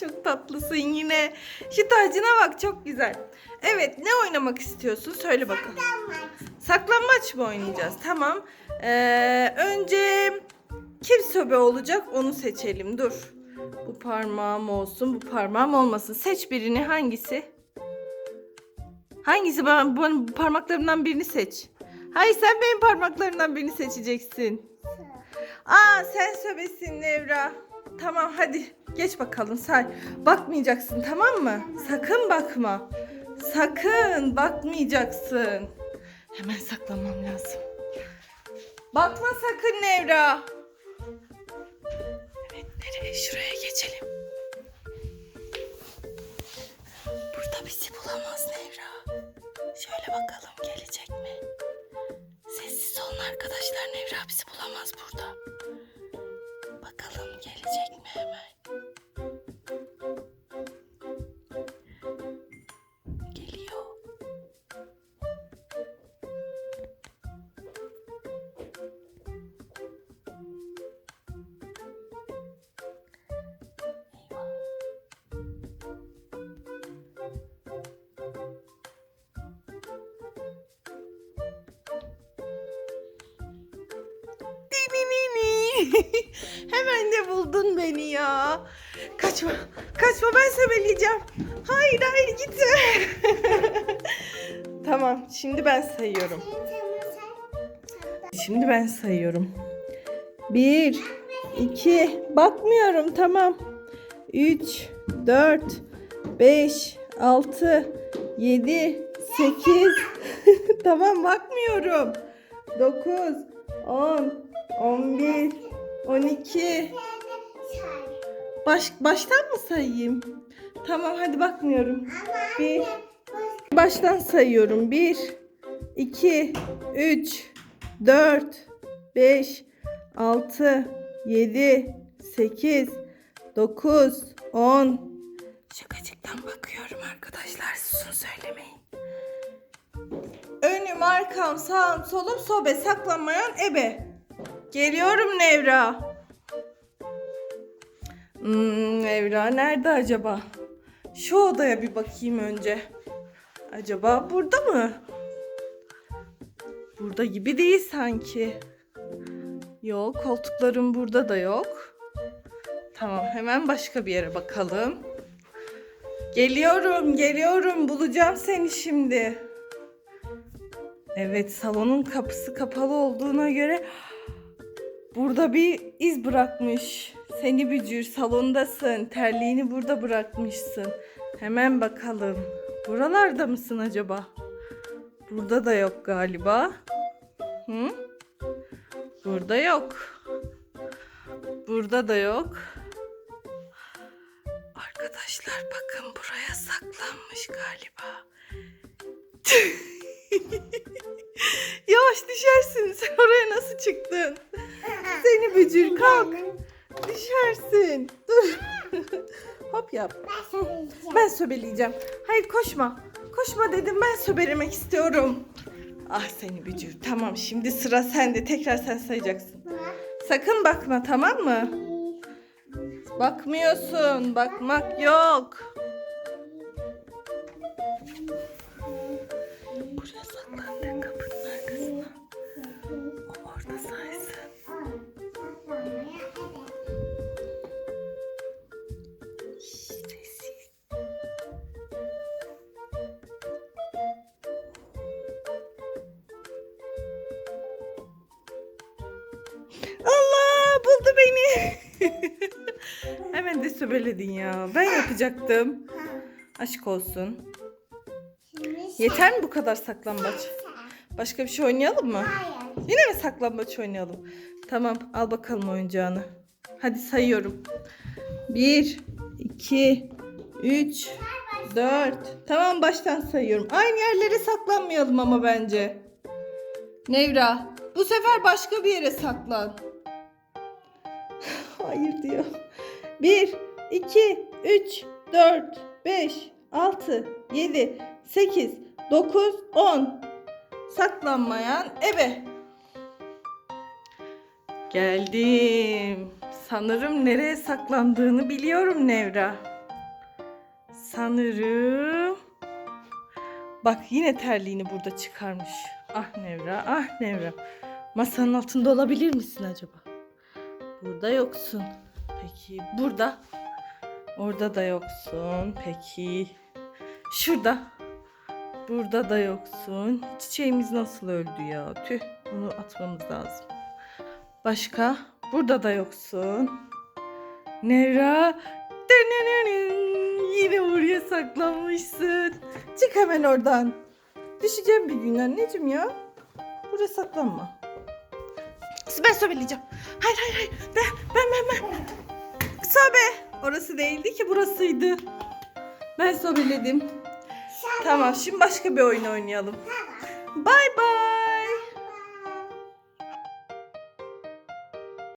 çok tatlısın yine. Şu tacına bak çok güzel. Evet ne oynamak istiyorsun? Söyle bakalım. Saklanmaç mı oynayacağız? Tamam. Ee, önce kim sobe olacak onu seçelim. Dur. Bu parmağım olsun, bu parmağım olmasın. Seç birini hangisi? Hangisi? Ben, bu parmaklarımdan birini seç. Hayır sen benim parmaklarımdan birini seçeceksin. Aa sen söbesin Nevra. Tamam hadi geç bakalım say. Bakmayacaksın tamam mı? Sakın bakma. Sakın bakmayacaksın. Hemen saklanmam lazım. Bakma sakın Nevra. Evet nereye? Şuraya geçelim. Burada bizi bulamaz Nevra. Şöyle bakalım gelecek mi? Sessiz olun arkadaşlar. Nevra bizi bulamaz burada. Gelecek mi hemen? Geliyor. Hemen de buldun beni ya. Kaçma. Kaçma ben sebeleyeceğim. Hayır hayır gitme. tamam şimdi ben sayıyorum. Şimdi ben sayıyorum. Bir, iki, bakmıyorum tamam. Üç, dört, beş, altı, yedi, sekiz. tamam bakmıyorum. Dokuz, on, on bir, on iki. Baş, baştan mı sayayım? Tamam hadi bakmıyorum. Bir, baştan sayıyorum. Bir, iki, üç, dört, beş, altı, yedi, sekiz, dokuz, on. Şakacıktan bakıyorum arkadaşlar. Susun söylemeyin. Önüm, arkam, sağım, solum, sobe, saklanmayan ebe. Geliyorum Nevra. Hmm, Nevra nerede acaba? Şu odaya bir bakayım önce. Acaba burada mı? Burada gibi değil sanki. Yok, koltuklarım burada da yok. Tamam, hemen başka bir yere bakalım. Geliyorum, geliyorum. Bulacağım seni şimdi. Evet, salonun kapısı kapalı olduğuna göre burada bir iz bırakmış. Seni bücür, salondasın. Terliğini burada bırakmışsın. Hemen bakalım. Buralarda mısın acaba? Burada da yok galiba. Hı? Burada yok. Burada da yok. Arkadaşlar bakın buraya saklanmış galiba. Yavaş düşersin. Sen oraya nasıl çıktın? Seni bücür kalk. Düşersin. Dur. Hop yap. Ben söbeleyeceğim. Hayır koşma. Koşma dedim ben söbelemek istiyorum. Ah seni bücür. Tamam şimdi sıra sende. Tekrar sen sayacaksın. Sakın bakma tamam mı? Bakmıyorsun. Bakmak yok. Hemen de söbeledin ya. Ben yapacaktım. Aşk olsun. Yeter mi bu kadar saklambaç? Başka bir şey oynayalım mı? Hayır. Yine mi saklambaç oynayalım? Tamam al bakalım oyuncağını. Hadi sayıyorum. 1, 2, 3, 4. Tamam baştan sayıyorum. Aynı yerlere saklanmayalım ama bence. Nevra bu sefer başka bir yere saklan. Hayır diyor. 1, 2, 3, 4, 5, 6, 7, 8, 9, 10. Saklanmayan ebe. Geldim. Sanırım nereye saklandığını biliyorum Nevra. Sanırım. Bak yine terliğini burada çıkarmış. Ah Nevra, ah Nevra. Masanın altında olabilir misin acaba? Burada yoksun. Peki burada? Orada da yoksun. Peki. Şurada. Burada da yoksun. Çiçeğimiz nasıl öldü ya? Tüh. Onu atmamız lazım. Başka? Burada da yoksun. Dönönönün. Yine oraya saklanmışsın. Çık hemen oradan. Düşeceğim bir gün anneciğim ya. Buraya saklanma. Ben sobeleyeceğim. Hayır hayır hayır. Ben ben ben ben. Sobe. Orası değildi ki burasıydı. Ben sobeledim. Tamam şimdi başka bir oyun oynayalım. Bay bay.